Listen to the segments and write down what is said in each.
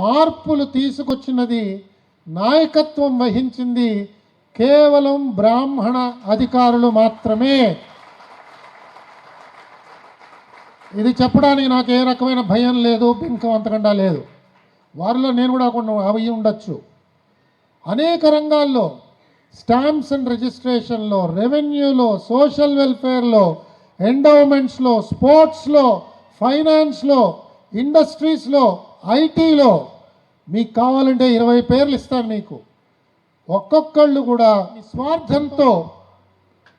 మార్పులు తీసుకొచ్చినది నాయకత్వం వహించింది కేవలం బ్రాహ్మణ అధికారులు మాత్రమే. ఇది చెప్పడానికి నాకు ఏ రకమైన భయం లేదు బింకం అంతకుండా లేదు. వారిలో నేను కూడా కొన్ని అవి ఉండొచ్చు. అనేక రంగాల్లో స్టాంప్స్ అండ్ రిజిస్ట్రేషన్లో రెవెన్యూలో సోషల్ వెల్ఫేర్లో ఎండోమెంట్స్లో స్పోర్ట్స్లో ఫైనాన్స్లో ఇండస్ట్రీస్లో ఐటీలో మీకు కావాలంటే ఇరవై పేర్లు ఇస్తాను మీకు. ఒక్కొక్కళ్ళు కూడా స్వార్థంతో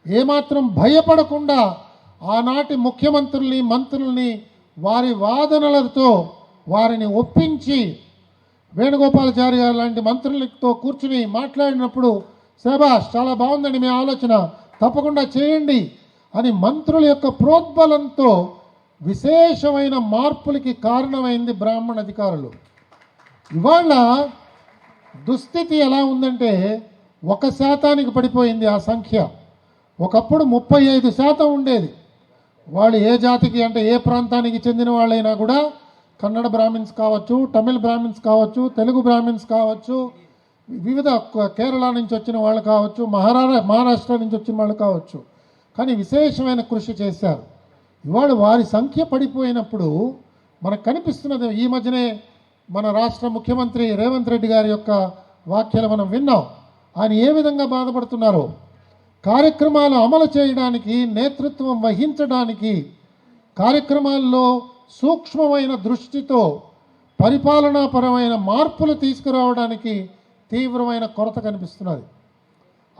ఏమాత్రం భయపడకుండా ఆనాటి ముఖ్యమంత్రుల్ని మంత్రుల్ని వారి వాదనలతో వారిని ఒప్పించి వేణుగోపాలచారి గారు లాంటి మంత్రులతో కూర్చుని మాట్లాడినప్పుడు శభాష్ చాలా బాగుందండి మీ ఆలోచన తప్పకుండా చేయండి అని మంత్రుల యొక్క ప్రోద్బలంతో విశేషమైన మార్పులకి కారణమైంది బ్రాహ్మణ అధికారులు. ఇవాళ దుస్థితి ఎలా ఉందంటే ఒక శాతానికి పడిపోయింది ఆ సంఖ్య. ఒకప్పుడు ముప్పై ఐదు శాతం ఉండేది. వాళ్ళు ఏ జాతికి అంటే ఏ ప్రాంతానికి చెందిన వాళ్ళైనా కూడా కన్నడ బ్రాహ్మిన్స్ కావచ్చు తమిళ్ బ్రాహ్మిన్స్ కావచ్చు తెలుగు బ్రాహ్మిన్స్ కావచ్చు వివిధ కేరళ నుంచి వచ్చిన వాళ్ళు కావచ్చు మహారా మహారాష్ట్ర నుంచి వచ్చిన వాళ్ళు కావచ్చు. కానీ విశేషమైన కృషి చేశారు. ఇవాళ వారి సంఖ్య పడిపోయినప్పుడు మనకు కనిపిస్తున్నది ఈ మధ్యనే మన రాష్ట్ర ముఖ్యమంత్రి రేవంత్ రెడ్డి గారి యొక్క వ్యాఖ్యలు మనం విన్నాం. ఆయన ఏ విధంగా బాధపడుతున్నారో? కార్యక్రమాలు అమలు చేయడానికి నేతృత్వం వహించడానికి కార్యక్రమాల్లో సూక్ష్మమైన దృష్టితో పరిపాలనాపరమైన మార్పులు తీసుకురావడానికి తీవ్రమైన కొరత కనిపిస్తున్నది.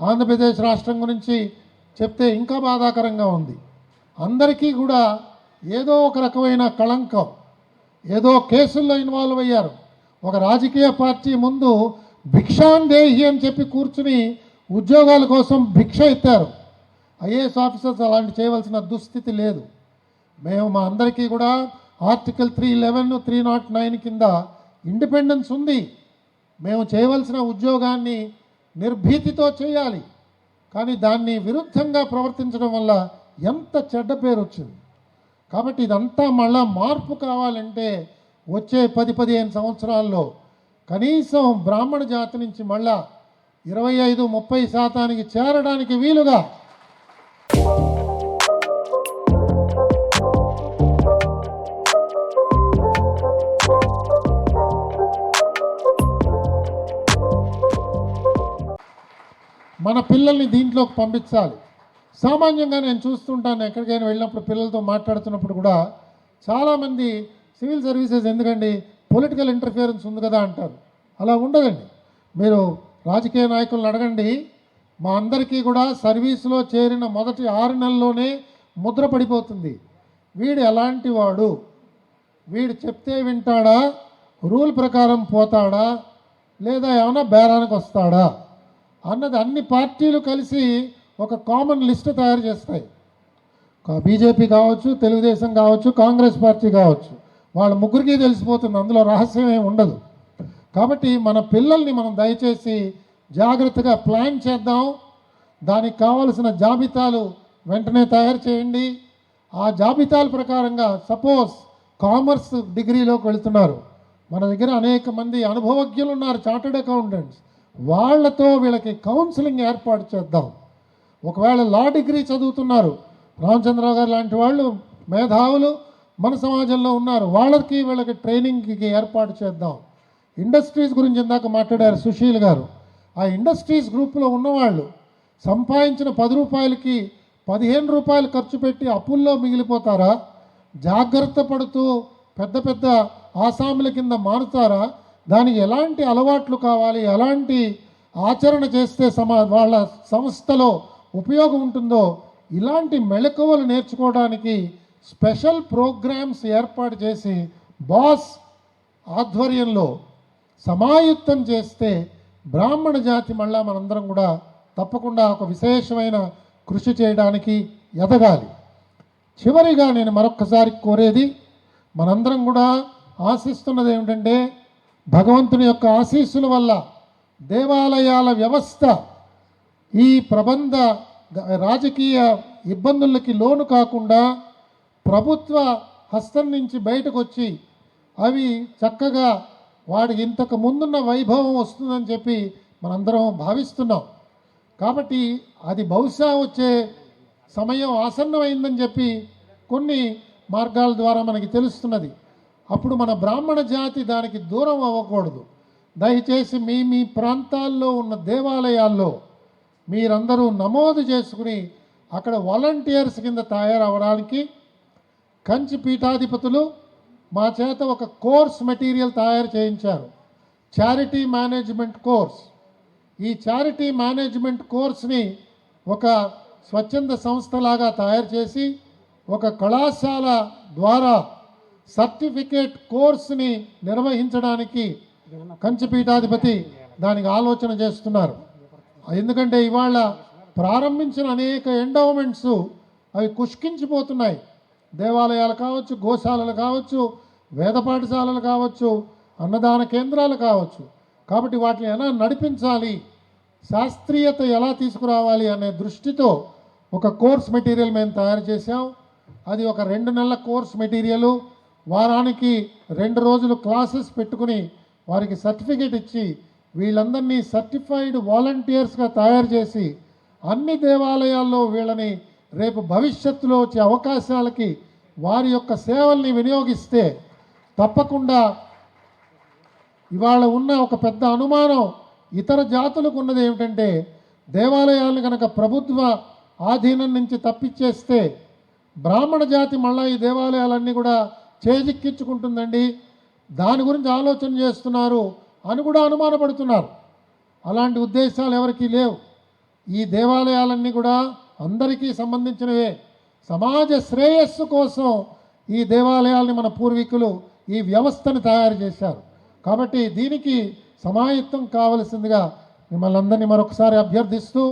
ఆంధ్రప్రదేశ్ రాష్ట్రం గురించి చెప్తే ఇంకా బాధాకరంగా ఉంది. అందరికీ కూడా ఏదో ఒక రకమైన కళంకం ఏదో కేసుల్లో ఇన్వాల్వ్ అయ్యారు. ఒక రాజకీయ పార్టీ ముందు భిక్షాందేహి అని చెప్పి కూర్చుని ఉద్యోగాల కోసం భిక్ష ఎత్తారు. ఐఏఎస్ ఆఫీసర్స్ అలాంటి చేయవలసిన దుస్థితి లేదు. మేము మా అందరికీ కూడా article three eleven three not nine కింద ఇండిపెండెన్స్ ఉంది. మేము చేయవలసిన ఉద్యోగాన్ని నిర్భీతితో చేయాలి. కానీ దాన్ని విరుద్ధంగా ప్రవర్తించడం వల్ల ఎంత చెడ్డ పేరు వచ్చింది. కాబట్టి ఇదంతా మళ్ళా మార్పు కావాలంటే వచ్చే పది పదిహేను సంవత్సరాల్లో కనీసం బ్రాహ్మణ జాతి నుంచి మళ్ళా ఇరవై ఐదు ముప్పై శాతానికి చేరడానికి వీలుగా మన పిల్లల్ని దీంట్లోకి పంపించాలి. సామాన్యంగా నేను చూస్తుంటాను ఎక్కడికైనా వెళ్ళినప్పుడు పిల్లలతో మాట్లాడుతున్నప్పుడు కూడా చాలామంది సివిల్ సర్వీసెస్ ఎందుకండి? పొలిటికల్ ఇంటర్ఫియరెన్స్ ఉంది కదా అంటారు. అలా ఉండదండి. మీరు రాజకీయ నాయకులను అడగండి. మా అందరికీ కూడా సర్వీసులో చేరిన మొదటి ఆరు నెలల్లోనే ముద్ర పడిపోతుంది. వీడు ఎలాంటి వాడు? వీడు చెప్తే వింటాడా? రూల్ ప్రకారం పోతాడా? లేదా ఏమైనా బేరానికి వస్తాడా? అన్నది అన్ని పార్టీలు కలిసి ఒక కామన్ లిస్ట్ తయారు చేస్తాయి. బీజేపీ కావచ్చు తెలుగుదేశం కావచ్చు కాంగ్రెస్ పార్టీ కావచ్చు. వాళ్ళ ముగ్గురికి తెలిసిపోతుంది అందులో రహస్యం ఏమి ఉండదు. కాబట్టి మన పిల్లల్ని మనం దయచేసి జాగ్రత్తగా ప్లాన్ చేద్దాం. దానికి కావలసిన జాబితాలు వెంటనే తయారు చేయండి. ఆ జాబితాల ప్రకారంగా సపోజ్ కామర్స్ డిగ్రీలోకి వెళుతున్నారు. మన దగ్గర అనేక మంది అనుభవజ్ఞులు ఉన్నారు చార్టెడ్ అకౌంటెంట్స్ వాళ్ళతో వీళ్ళకి కౌన్సిలింగ్ ఏర్పాటు చేద్దాం. ఒకవేళ లా డిగ్రీ చదువుతున్నారు రామచంద్రరావు గారు లాంటి వాళ్ళు మేధావులు మన సమాజంలో ఉన్నారు వాళ్ళకి వీళ్ళకి ట్రైనింగ్కి ఏర్పాటు చేద్దాం. ఇండస్ట్రీస్ గురించి ఇందాక మాట్లాడారు సుశీల్ గారు. ఆ ఇండస్ట్రీస్ గ్రూప్లో ఉన్నవాళ్ళు సంపాదించిన పది రూపాయలకి పదిహేను రూపాయలు ఖర్చు పెట్టి అప్పుల్లో మిగిలిపోతారా? జాగ్రత్త పడుతూ పెద్ద పెద్ద ఆసాముల కింద మారుతారా? దానికి ఎలాంటి అలవాట్లు కావాలి? ఎలాంటి ఆచరణ చేస్తే సమా వాళ్ళ సంస్థలో ఉపయోగం ఉంటుందో ఇలాంటి మెళకువలు నేర్చుకోవడానికి స్పెషల్ ప్రోగ్రామ్స్ ఏర్పాటు చేసి బాస్ ఆధ్వర్యంలో సమాయుక్తం చేస్తే బ్రాహ్మణ జాతి మళ్ళా మనందరం కూడా తప్పకుండా ఒక విశేషమైన కృషి చేయడానికి ఎదగాలి. చివరిగా నేను మరొక్కసారి కోరేది మనందరం కూడా ఆశిస్తున్నది ఏమిటంటే భగవంతుని యొక్క ఆశీస్సుల వల్ల దేవాలయాల వ్యవస్థ ఈ ప్రబంధ రాజకీయ ఇబ్బందులకి లోను కాకుండా ప్రభుత్వ హస్తం నుంచి బయటకు వచ్చి అవి చక్కగా వాడికి ఇంతకు ముందున్న వైభవం వస్తుందని చెప్పి మనందరం భావిస్తున్నాం. కాబట్టి అది బహుశా వచ్చే సమయం ఆసన్నమైందని చెప్పి కొన్ని మార్గాల ద్వారా మనకి తెలుస్తున్నది. అప్పుడు మన బ్రాహ్మణ జాతి దానికి దూరం అవ్వకూడదు. దయచేసి మీ మీ ప్రాంతాల్లో ఉన్న దేవాలయాల్లో మీరందరూ నమోదు చేసుకుని అక్కడ వాలంటీర్స్ కింద తయారవడానికి కంచి పీఠాధిపతులు మా చేత ఒక కోర్స్ మెటీరియల్ తయారు చేయించారు. Charity management course. ఈ చారిటీ మేనేజ్మెంట్ కోర్స్ని ఒక స్వచ్ఛంద సంస్థలాగా తయారు చేసి ఒక కళాశాల ద్వారా సర్టిఫికేట్ కోర్స్ని నిర్వహించడానికి కంచిపీఠాధిపతి దానికి ఆలోచన చేస్తున్నారు. ఎందుకంటే ఇవాళ ప్రారంభించిన అనేక ఎండోమెంట్స్ అవి కుష్కించిపోతున్నాయి. దేవాలయాలు కావచ్చు గోశాలలు కావచ్చు వేద పాఠశాలలు కావచ్చు అన్నదాన కేంద్రాలు కావచ్చు. కాబట్టి వాటిని ఎలా నడిపించాలి శాస్త్రీయత ఎలా తీసుకురావాలి అనే దృష్టితో ఒక కోర్స్ మెటీరియల్ మేము తయారు చేసాం అది ఒక రెండు నెలల కోర్స్ మెటీరియలు. వారానికి రెండు రోజులు క్లాసెస్ పెట్టుకుని వారికి సర్టిఫికేట్ ఇచ్చి వీళ్ళందరినీ సర్టిఫైడ్ వాలంటీర్స్గా తయారు చేసి అన్ని దేవాలయాల్లో వీళ్ళని రేపు భవిష్యత్తులో వచ్చే అవకాశాలకి వారి యొక్క సేవల్ని వినియోగిస్తే తప్పకుండా ఇవాళ ఉన్న ఒక పెద్ద అనుమానం ఇతర జాతులకు ఉన్నది ఏమిటంటే దేవాలయాలను కనుక ప్రభుత్వ ఆధీనం నుంచి తప్పిచ్చేస్తే బ్రాహ్మణ జాతి మళ్ళా ఈ దేవాలయాలన్నీ కూడా చేజిక్కించుకుంటుందండి. దాని గురించి ఆలోచన చేస్తున్నారు అని కూడా అనుమానపడుతున్నారు. అలాంటి ఉద్దేశాలు ఎవరికీ లేవు. ఈ దేవాలయాలన్నీ కూడా అందరికీ సంబంధించినవే. సమాజ శ్రేయస్సు కోసం ఈ దేవాలయాల్ని మన పూర్వీకులు ఈ వ్యవస్థను తయారు చేశారు. కాబట్టి దీనికి సమాయత్తం కావలసిందిగా మిమ్మల్ని అందరినీ మరొకసారి అభ్యర్థిస్తూ